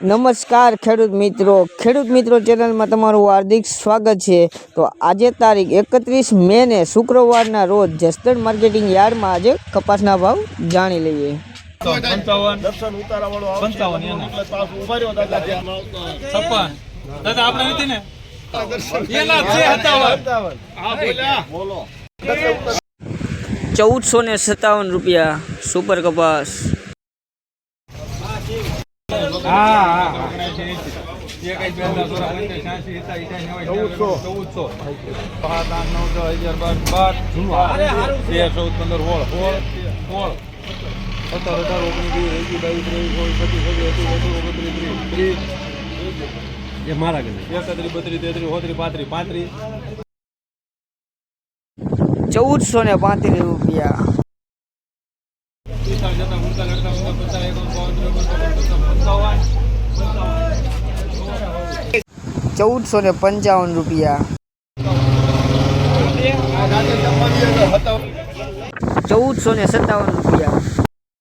નમસ્કાર ખેડૂત મિત્રો. ખેડૂત મિત્રો ચેનલમાં તમારું હાર્દિક સ્વાગત છે. તો આજે તારીખ એકત્રીસ મેને શુક્રવારના રોજ જસદણ માર્કેટિંગ યાર્ડમાં આજે કપાસના ભાવ જાણી લઈએ. દાદા આપણે નથી ને? ચૌદસો ને સત્તાવન રૂપિયા સુપર કપાસ. ચૌદસો. આઠ નવ અગિયાર બાર ચૌદ પંદર હોળ હોળ હોળ સત્તર અઢાર ઓગણીસ બાવીસ મારા એકત્રીસ બત્રીસ તેત્રીસ ચોત્રીસ પાંત્રીસ પાંત્રીસ ચૌદસો ને પાંત્રીસ રૂપિયા ચૌદસો ને પંચાવન રૂપિયા. ચૌદસો ને સત્તાવન રૂપિયા.